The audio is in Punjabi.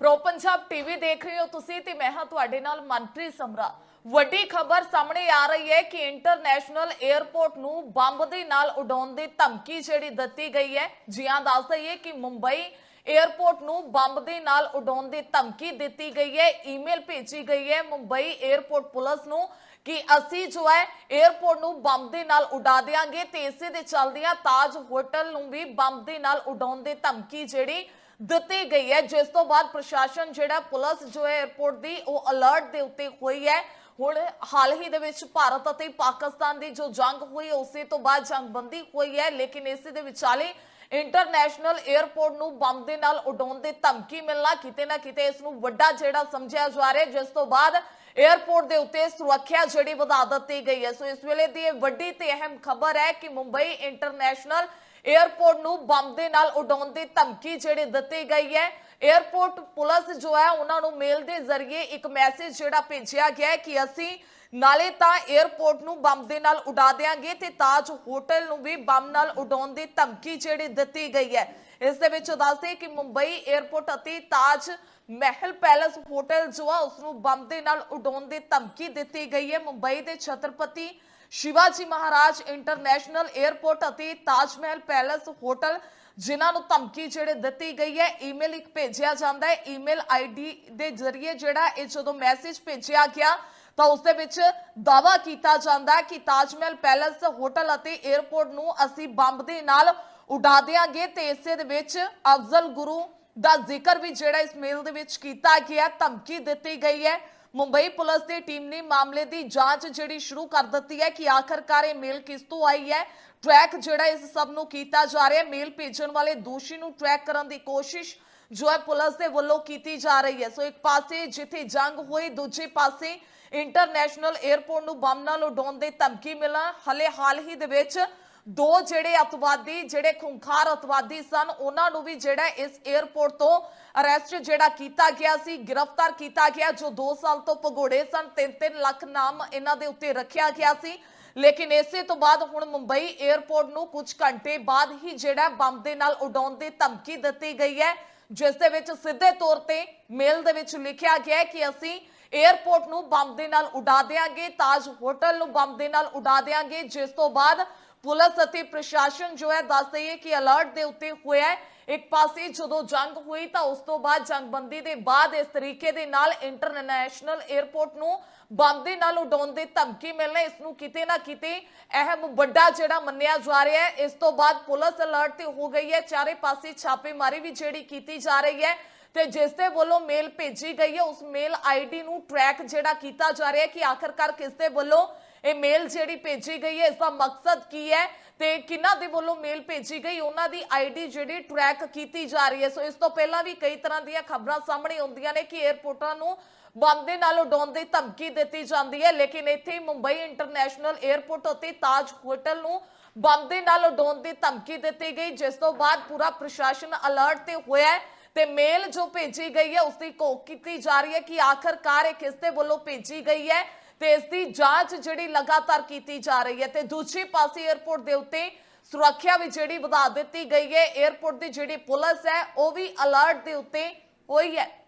ਪ੍ਰੋ ਪੰਜਾਬ ਟੀਵੀ ਦੇਖ ਰਹੇ ਹੋ ਤੁਸੀਂ ਤੇ ਮੈਂ ਹਾਂ ਤੁਹਾਡੇ ਨਾਲ ਮਨਪ੍ਰੀਤ ਸਮਰਾ। ਵੱਡੀ ਖਬਰ ਸਾਹਮਣੇ ਆ ਰਹੀ ਹੈ ਕਿ ਇੰਟਰਨੈਸ਼ਨਲ 에ਅਰਪੋਰਟ ਨੂੰ ਬੰਬ ਦੇ ਨਾਲ ਉਡਾਉਣ ਦੀ ਧਮਕੀ ਜਿਹੜੀ ਦਿੱਤੀ ਗਈ ਹੈ। ਜਿਹਾਂ ਦੱਸ ਦਈਏ ਕਿ ਮੁੰਬਈ 에ਅਰਪੋਰਟ ਨੂੰ ਬੰਬ ਦੇ ਨਾਲ ਉਡਾਉਣ ਦੀ ਧਮਕੀ ਦਿੱਤੀ ਗਈ ਹੈ। ਈਮੇਲ ਭੇਜੀ ਗਈ ਹੈ ਮੁੰਬਈ 에ਅਰਪੋਰਟ ਪੁਲਿਸ ਨੂੰ ਕਿ ਅਸੀਂ ਜੋ ਹੈ 에ਅਰਪੋਰਟ ਨੂੰ ਬੰਬ ਦੇ ਨਾਲ ਉਡਾ ਦੇਾਂਗੇ ਤੇ ਇਸੇ ਦੇ ਚੱਲਦਿਆਂ ਤਾਜ ਹੋਟਲ ਨੂੰ ਵੀ ਬੰਬ ਦੇ ਨਾਲ ਉਡਾਉਣ ਦੀ ਧਮਕੀ ਜਿਹੜੀ ਦਿੱਤੀ ਗਈ ਹੈ। ਜਿਸ ਤੋਂ ਬਾਅਦ ਪ੍ਰਸ਼ਾਸਨ ਜਿਹੜਾ ਪੁਲਿਸ ਜੋ ਹੈ 에어ਪੋਰਟ ਦੀ, ਉਹ ਅਲਰਟ ਦੇ ਉੱਤੇ ਹੋਈ ਹੈ। ਹੁਣ ਹਾਲ ਹੀ ਦੇ ਵਿੱਚ ਭਾਰਤ ਅਤੇ ਪਾਕਿਸਤਾਨ ਦੀ ਜੋ ਜੰਗ ਹੋਈ, ਉਸੇ ਤੋਂ ਬਾਅਦ ਜੰਗਬੰਦੀ ਹੋਈ ਹੈ। ਲੇਕਿਨ ਇਸੇ ਦੇ ਵਿਚਾਲੇ ਇੰਟਰਨੈਸ਼ਨਲ 에ਅਰਪੋਰਟ ਨੂੰ ਬੰਬ ਦੇ ਨਾਲ ਉਡਾਉਣ ਦੀ ਧਮਕੀ ਮਿਲਣਾ, ਕਿਤੇ ਨਾ ਕਿਤੇ ਇਸ ਨੂੰ ਵੱਡਾ ਜਿਹੜਾ ਸਮਝਿਆ ਜਾ ਰਿਹਾ ਜਿਸ ਤੋਂ ਬਾਅਦ 에ਅਰਪੋਰਟ ਦੇ ਉੱਤੇ ਸੁਰੱਖਿਆ ਜਿਹੜੀ ਵਧਾ ਦਿੱਤੀ ਗਈ ਹੈ। ਸੋ ਇਸ ਵੇਲੇ ਦੀ ਇਹ ਵੱਡੀ ਤੇ ਅਹਿਮ ਖਬਰ ਹੈ ਕਿ ਮੁੰਬਈ ਇੰਟਰਨੈਸ਼ਨਲ ਏਅਰਪੋਰਟ ਨੂੰ ਬੰਬ ਦੇ ਨਾਲ ਉਡਾਉਣ ਦੀ ਧਮਕੀ ਜਿਹੜੇ ਦਿੱਤੀ ਗਈ ਹੈ। ਏਅਰਪੋਰਟ ਪੁਲਿਸ ਜੋ ਹੈ, ਉਹਨਾਂ ਨੂੰ ਮੇਲ ਦੇ ਜ਼ਰੀਏ ਇੱਕ ਮੈਸੇਜ ਜਿਹੜਾ ਭੇਜਿਆ ਗਿਆ ਕਿ ਅਸੀਂ ਨਾਲੇ ਤਾਂ ਏਅਰਪੋਰਟ ਨੂੰ ਬੰਬ ਦੇ ਨਾਲ ਉਡਾ ਦੇਾਂਗੇ ਤੇ ਤਾਜ ਹੋਟਲ ਨੂੰ ਵੀ ਬੰਬ ਨਾਲ ਉਡਾਉਣ ਦੀ ਧਮਕੀ ਜਿਹੜੀ ਦਿੱਤੀ ਗਈ ਹੈ। ਇਸ ਦੇ ਵਿੱਚ ਦੱਸਦੇ ਕਿ ਮੁੰਬਈ ਏਅਰਪੋਰਟ ਅਤੇ ਤਾਜ ਮਹਿਲ ਪੈਲੇਸ ਹੋਟਲ ਜੋ ਆ, ਉਸ ਨੂੰ ਬੰਬ ਦੇ ਨਾਲ ਉਡਾਉਣ ਦੀ ਧਮਕੀ ਦਿੱਤੀ ਗਈ ਹੈ। ਮੁੰਬਈ ਦੇ ਛਤਰਪਤੀ ਸ਼ਿਵਾਜੀ ਮਹਾਰਾਜ ਇੰਟਰਨੈਸ਼ਨਲ 에ਅਰਪੋਰਟ ਅਤੇ ਤਾਜ ਮਹਿਲ ਪੈਲਸ ਹੋਟਲ, ਜਿਨ੍ਹਾਂ ਨੂੰ ਧਮਕੀ ਜਿਹੜੇ ਦਿੱਤੀ ਗਈ ਹੈ ਈਮੇਲ ਇੱਕ ਭੇਜਿਆ ਜਾਂਦਾ ਹੈ। ਈਮੇਲ ਆਈਡੀ ਦੇ ਜ਼ਰੀਏ ਜਿਹੜਾ ਇਹ ਜਦੋਂ ਮੈਸੇਜ ਭੇਜਿਆ ਗਿਆ, ਤਾਂ ਉਸ ਦੇ ਵਿੱਚ ਦਾਵਾ ਕੀਤਾ ਜਾਂਦਾ ਹੈ ਕਿ ਤਾਜ ਮਹਿਲ ਪੈਲਸ ਹੋਟਲ ਅਤੇ 에ਅਰਪੋਰਟ ਨੂੰ ਅਸੀਂ ਬੰਬ ਦੇ ਨਾਲ ਉਡਾ ਦੇਾਂਗੇ ਤੇ ਇਸੇ ਦੇ ਵਿੱਚ ਅਫਜ਼ਲ ਗੁਰੂ ਦਾ ਜ਼ਿਕਰ ਵੀ ਜਿਹੜਾ ਇਸ ਮੇਲ ਦੇ ਵਿੱਚ ਕੀਤਾ ਗਿਆ, ਧਮਕੀ ਦਿੱਤੀ ਗਈ ਹੈ। ਮੁੰਬਈ ਪੁਲਿਸ ਦੀ ਟੀਮ ਨੇ ਮਾਮਲੇ ਦੀ ਜਾਂਚ ਜਿਹੜੀ ਸ਼ੁਰੂ ਕਰ ਦਿੱਤੀ ਹੈ ਕਿ ਆਖਰਕਾਰ ਇਹ ਮੇਲ ਕਿਸ ਤੋਂ ਆਈ ਹੈ? ਟਰੈਕ ਜਿਹੜਾ ਇਸ ਸਭ ਨੂੰ ਕੀਤਾ ਜਾ ਰਿਹਾ ਹੈ। ਮੇਲ ਭੇਜਣ ਵਾਲੇ ਦੋਸ਼ੀ ਨੂੰ ਟਰੈਕ ਕਰਨ ਦੀ ਕੋਸ਼ਿਸ਼ ਜੋ ਹੈ ਪੁਲਿਸ ਦੇ ਵੱਲੋਂ ਕੀਤੀ ਜਾ ਰਹੀ ਹੈ। ਸੋ ਇੱਕ ਪਾਸੇ ਜਿੱਥੇ ਜੰਗ ਹੋਈ, ਦੂਜੇ ਪਾਸੇ ਇੰਟਰਨੈਸ਼ਨਲ 에ਅਰਪੋਰਟ ਨੂੰ ਬੰਬ ਨਾਲ ਉਡਾਉਣ ਦੀ ਧਮਕੀ ਮਿਲਣਾ ਹਲੇ ਹਾਲ ਹੀ ਦੇ ਵਿੱਚ ਦੋ ਜਿਹੜੇ ਅਤਵਾਦੀ, ਜਿਹੜੇ ਖੁੰਖਾਰ ਅਤਵਾਦੀ ਸਨ, ਉਹਨਾਂ ਨੂੰ ਵੀ ਜਿਹੜਾ ਇਸ 에ਅਰਪੋਰਟ ਤੋਂ ਅਰੈਸਟ ਜਿਹੜਾ ਕੀਤਾ ਗਿਆ ਸੀ, ਗ੍ਰਿਫਤਾਰ ਕੀਤਾ ਗਿਆ, ਜੋ 2 ਸਾਲ ਤੋਂ ਭਗੋੜੇ ਸਨ 3-3 ਲੱਖ ਨਾਮ ਇਹਨਾਂ ਦੇ ਉੱਤੇ ਰੱਖਿਆ ਗਿਆ ਸੀ। ਲੇਕਿਨ ਇਸੇ ਤੋਂ ਬਾਅਦ ਹੁਣ ਮੁੰਬਈ 에ਅਰਪੋਰਟ ਨੂੰ ਕੁਝ ਘੰਟੇ ਬਾਅਦ ਹੀ ਜਿਹੜਾ ਬੰਬ ਦੇ ਨਾਲ ਉਡਾਉਣ ਦੀ ਧਮਕੀ ਦਿੱਤੀ ਗਈ ਹੈ, ਜਿਸ ਦੇ ਵਿੱਚ ਸਿੱਧੇ ਤੌਰ ਤੇ ਮੇਲ ਦੇ ਵਿੱਚ ਲਿਖਿਆ ਗਿਆ ਕਿ ਅਸੀਂ 에ਅਰਪੋਰਟ ਨੂੰ ਬੰਬ ਦੇ ਨਾਲ ਉਡਾ ਦੇਾਂਗੇ ਤਾਜ ਹੋਟਲ ਨੂੰ ਬੰਬ ਦੇ ਨਾਲ ਉਡਾ ਦੇਾਂਗੇ ਜਿਸ ਤੋਂ ਬਾਅਦ ਪੁਲਿਸ ਅਤੇ ਪ੍ਰਸ਼ਾਸਨ ਜੋ ਹੈ ਦੱਸ ਦਈਏ ਕਿ ਅਲਰਟ ਦੇ ਉੱਤੇ ਹੋਇਆ ਹੈ। ਇੱਕ ਪਾਸੇ ਜਦੋਂ ਜੰਗ ਹੋਈ ਤਾਂ ਉਸ ਤੋਂ ਬਾਅਦ ਜੰਗਬੰਦੀ ਦੇ ਬਾਅਦ ਇਸ ਤਰੀਕੇ ਦੇ ਨਾਲ ਇੰਟਰਨੈਸ਼ਨਲ 에ਅਰਪੋਰਟ ਨੂੰ ਬੰਬ ਦੇ ਨਾਲ ਉਡਾਉਣ ਦੀ ਧਮਕੀ ਮਿਲਣਾ, ਇਸ ਨੂੰ ਕਿਤੇ ਨਾ ਕਿਤੇ ਅਹਿਮ ਵੱਡਾ ਜਿਹੜਾ ਮੰਨਿਆ ਜਾ ਰਿਹਾ ਹੈ। ਇਸ ਤੋਂ ਬਾਅਦ ਪੁਲਿਸ ਅਲਰਟ ਤੇ ਹੋ ਗਈ ਹੈ। ਚਾਰੇ ਪਾਸੇ ਛਾਪੇਮਾਰੀ ਵੀ ਜਿਹੜੀ ਕੀਤੀ ਜਾ ਰਹੀ ਹੈ ਤੇ ਜਿਸ ਦੇ ਵੱਲੋਂ ਮੇਲ ਭੇਜੀ ਗਈ ਹੈ, ਉਸ ਮੇਲ ਆਈਡੀ ਨੂੰ ਟਰੈਕ ਜਿਹੜਾ ਕੀਤਾ ਜਾ ਰਿਹਾ ਹੈ ਕਿ ਆਖਰਕਾਰ ਕਿਸ ਦੇ ਵੱਲੋਂ ਇਹ ਮੇਲ ਜਿਹੜੀ ਭੇਜੀ ਗਈ ਹੈ ਇਸ ਦਾ ਮਕਸਦ ਕੀ ਹੈ ਤੇ ਕਿਹਨਾਂ ਦੇ ਵੱਲੋਂ ਮੇਲ ਭੇਜੀ ਗਈ, ਉਹਨਾਂ ਦੀ ਆਈਡੀ ਜਿਹੜੀ ਟਰੈਕ ਕੀਤੀ ਜਾ ਰਹੀ ਹੈ। ਸੋ ਇਸ ਤੋਂ ਪਹਿਲਾਂ ਵੀ ਕਈ ਤਰ੍ਹਾਂ ਦੀਆਂ ਖਬਰਾਂ ਸਾਹਮਣੇ ਆਉਂਦੀਆਂ ਨੇ ਕਿ 에ਅਰਪੋਰਟਾਂ ਨੂੰ ਬੰਬ ਦੇ ਨਾਲ ਉਡਾਉਣ ਦੀ ਧਮਕੀ ਦਿੱਤੀ ਜਾਂਦੀ ਹੈ। ਲੇਕਿਨ ਇੱਥੇ ਮੁੰਬਈ ਇੰਟਰਨੈਸ਼ਨਲ 에ਅਰਪੋਰਟ ਉੱਤੇ ਤਾਜ ਹੋਟਲ ਨੂੰ ਬੰਦ ਦੇ ਨਾਲ ਉਡਾਉਣ ਦੀ ਧਮਕੀ ਦਿੱਤੀ ਗਈ, ਜਿਸ ਤੋਂ ਬਾਅਦ ਪੂਰਾ ਪ੍ਰਸ਼ਾਸਨ ਅਲਰਟ ਤੇ ਹੋਇਆ ਹੈ ਤੇ ਮੇਲ ਜੋ ਭੇਜੀ ਗਈ ਹੈ ਉਸ ਦੀ ਘੋਖ ਕੀਤੀ ਜਾ ਰਹੀ ਹੈ ਕਿ ਆਖਰਕਾਰ ਇਹ ਕਿਸ ਦੇ ਵੱਲੋਂ ਭੇਜੀ ਗਈ ਹੈ। ਤੇ ਇਸ ਦੀ ਜਾਂਚ ਜਿਹੜੀ ਲਗਾਤਾਰ ਕੀਤੀ ਜਾ ਰਹੀ ਹੈ ਤੇ ਦੂਜੇ ਪਾਸੇ 에ਅਰਪੋਰਟ ਦੇ ਉੱਤੇ ਸੁਰੱਖਿਆ ਵੀ ਜਿਹੜੀ ਵਧਾ ਦਿੱਤੀ ਗਈ ਹੈ। 에ਅਰਪੋਰਟ ਦੀ ਜਿਹੜੀ ਪੁਲਿਸ ਹੈ, ਉਹ ਵੀ ਅਲਰਟ ਦੇ ਉੱਤੇ ਹੋਈ ਹੈ।